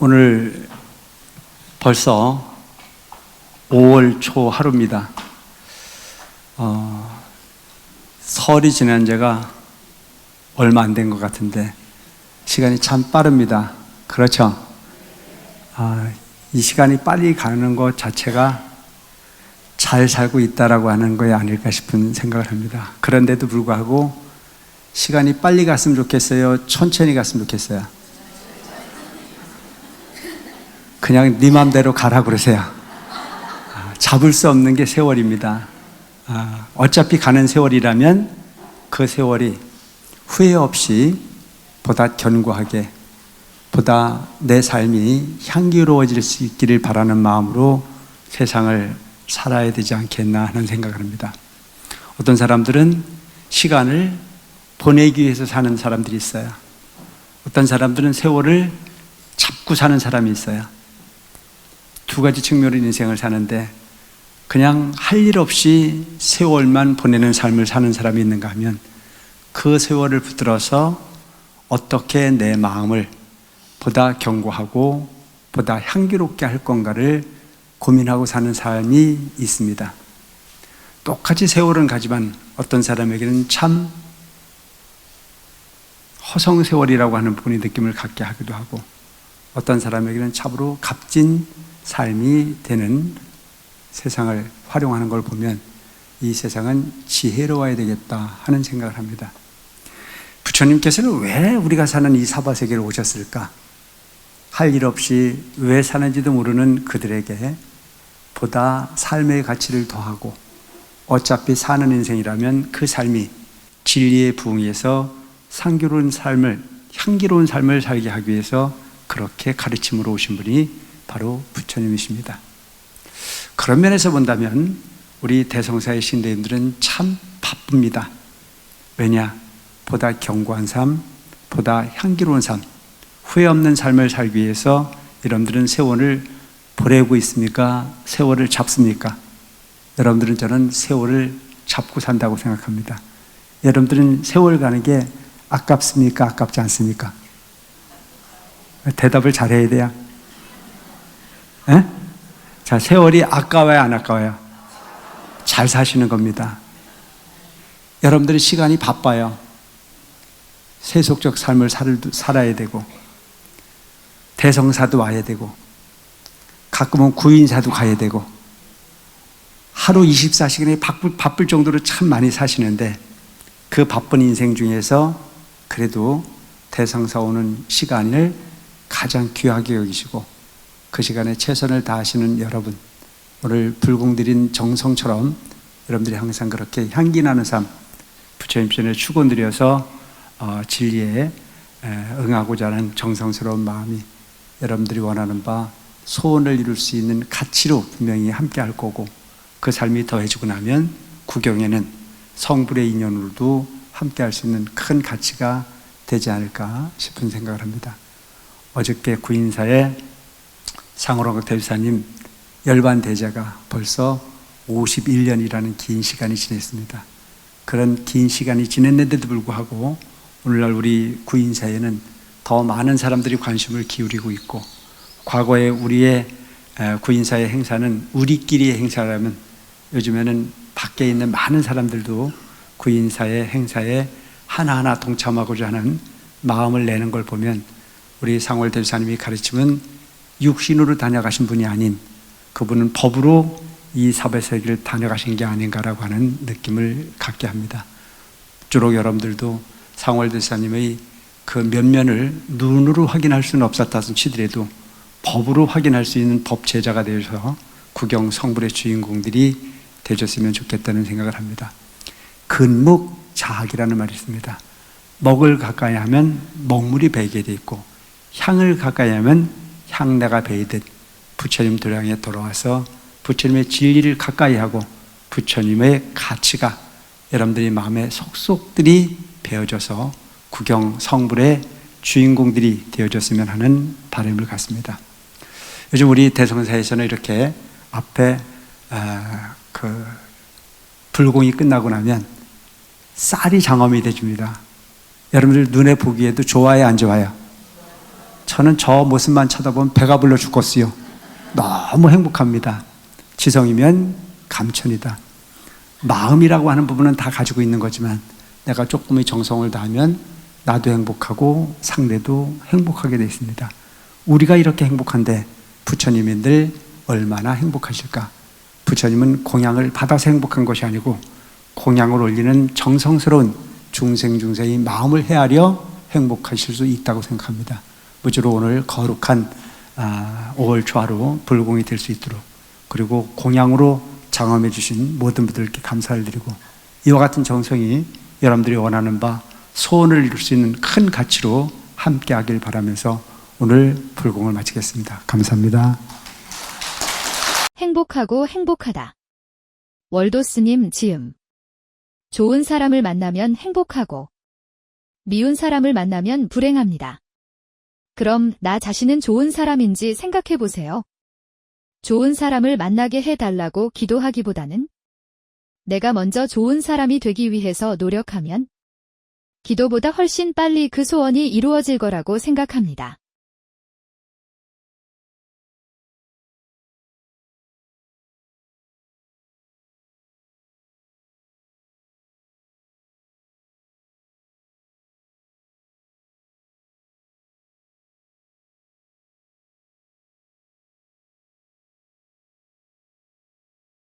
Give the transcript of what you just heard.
오늘 벌써 5월 초 하루입니다. 어, 설이 지난 지가 얼마 안 된 것 같은데 시간이 참 빠릅니다. 그렇죠? 아, 이 시간이 빨리 가는 것 자체가 잘 살고 있다라고 하는 거에 아닐까 싶은 생각을 합니다. 그런데도 불구하고 시간이 빨리 갔으면 좋겠어요. 천천히 갔으면 좋겠어요. 그냥 네 맘대로 가라 그러세요. 아, 잡을 수 없는 게 세월입니다. 아, 어차피 가는 세월이라면 그 세월이 후회 없이 보다 견고하게, 보다 내 삶이 향기로워질 수 있기를 바라는 마음으로 세상을 살아야 되지 않겠나 하는 생각을 합니다. 어떤 사람들은 시간을 보내기 위해서 사는 사람들이 있어요. 어떤 사람들은 세월을 잡고 사는 사람이 있어요. 두 가지 측면으로 인생을 사는데 그냥 할 일 없이 세월만 보내는 삶을 사는 사람이 있는가 하면 그 세월을 붙들어서 어떻게 내 마음을 보다 견고하고 보다 향기롭게 할 건가를 고민하고 사는 삶이 있습니다. 똑같이 세월은 가지만 어떤 사람에게는 참 허성세월이라고 하는 분이 느낌을 갖게 하기도 하고 어떤 사람에게는 참으로 값진 삶이 되는 세상을 활용하는 걸 보면 이 세상은 지혜로워야 되겠다 하는 생각을 합니다. 부처님께서는 왜 우리가 사는 이 사바 세계를 오셨을까? 할 일 없이 왜 사는지도 모르는 그들에게 보다 삶의 가치를 더하고 어차피 사는 인생이라면 그 삶이 진리에 부응해서 상교로운 삶을 향기로운 삶을 살게 하기 위해서 그렇게 가르침으로 오신 분이 바로 부처님이십니다. 그런 면에서 본다면 우리 대성사의 신대님들은 참 바쁩니다. 왜냐? 보다 견고한 삶, 보다 향기로운 삶, 후회 없는 삶을 살기 위해서 여러분들은 세월을 보내고 있습니까? 세월을 잡습니까? 여러분들은 저는 세월을 잡고 산다고 생각합니다. 여러분들은 세월 가는 게 아깝습니까? 아깝지 않습니까? 대답을 잘해야 돼요. 에? 자, 세월이 아까워요, 안 아까워요? 잘 사시는 겁니다. 여러분들이 시간이 바빠요. 세속적 삶을 살, 살아야 되고, 대성사도 와야 되고, 가끔은 구인사도 가야 되고, 하루 24시간이 바쁠, 바쁠 정도로 참 많이 사시는데, 그 바쁜 인생 중에서 그래도 대성사 오는 시간을 가장 귀하게 여기시고, 그 시간에 최선을 다하시는 여러분, 오늘 불공들인 정성처럼 여러분들이 항상 그렇게 향기 나는 삶, 부처님 전에 축원드려서 어, 진리에 응하고자 하는 정성스러운 마음이 여러분들이 원하는 바 소원을 이룰 수 있는 가치로 분명히 함께 할 거고 그 삶이 더해지고 나면 구경에는 성불의 인연으로도 함께 할 수 있는 큰 가치가 되지 않을까 싶은 생각을 합니다. 어저께 구인사에 상호롱 대주사님 열반 대제가 벌써 51년이라는 긴 시간이 지냈습니다. 그런 긴 시간이 지냈는데도 불구하고 오늘날 우리 구인사에는 더 많은 사람들이 관심을 기울이고 있고 과거에 우리의 구인사의 행사는 우리끼리의 행사라면 요즘에는 밖에 있는 많은 사람들도 구인사의 행사에 하나하나 동참하고자 하는 마음을 내는 걸 보면 우리 상월 대주사님이 가르치면 육신으로 다녀가신 분이 아닌 그분은 법으로 이 사배세계를 다녀가신 게 아닌가라고 하는 느낌을 갖게 합니다. 주로 여러분들도 상월 대사님의 그 면면을 눈으로 확인할 수는 없었다 치더라도 법으로 확인할 수 있는 법 제자가 되어서 구경 성불의 주인공들이 되셨으면 좋겠다는 생각을 합니다. 근묵 자학이라는 말이 있습니다. 먹을 가까이 하면 먹물이 배게 돼 있고 향을 가까이 하면 향내가 배이듯 부처님 도량에 돌아와서 부처님의 진리를 가까이 하고 부처님의 가치가 여러분들이 마음에 속속들이 배어져서 구경 성불의 주인공들이 되어졌으면 하는 바람을 갖습니다. 요즘 우리 대성사에서는 이렇게 앞에 아, 그 불공이 끝나고 나면 쌀이 장엄이 돼줍니다. 여러분들 눈에 보기에도 좋아요, 안 좋아요? 저는 저 모습만 쳐다보면 배가 불러 죽겠어요. 너무 행복합니다. 지성이면 감천이다. 마음이라고 하는 부분은 다 가지고 있는 거지만 내가 조금의 정성을 다하면 나도 행복하고 상대도 행복하게 되어 있습니다. 우리가 이렇게 행복한데 부처님인들 얼마나 행복하실까? 부처님은 공양을 받아서 행복한 것이 아니고 공양을 올리는 정성스러운 중생중생의 마음을 헤아려 행복하실 수 있다고 생각합니다. 무주로 오늘 거룩한 아, 5월 초하루 불공이 될 수 있도록 그리고 공양으로 장엄해 주신 모든 분들께 감사를 드리고 이와 같은 정성이 여러분들이 원하는 바 소원을 이룰 수 있는 큰 가치로 함께 하길 바라면서 오늘 불공을 마치겠습니다. 감사합니다. 행복하고 행복하다. 월도 스님 지음. 좋은 사람을 만나면 행복하고, 미운 사람을 만나면 불행합니다. 그럼 나 자신은 좋은 사람인지 생각해 보세요. 좋은 사람을 만나게 해달라고 기도하기보다는 내가 먼저 좋은 사람이 되기 위해서 노력하면 기도보다 훨씬 빨리 그 소원이 이루어질 거라고 생각합니다.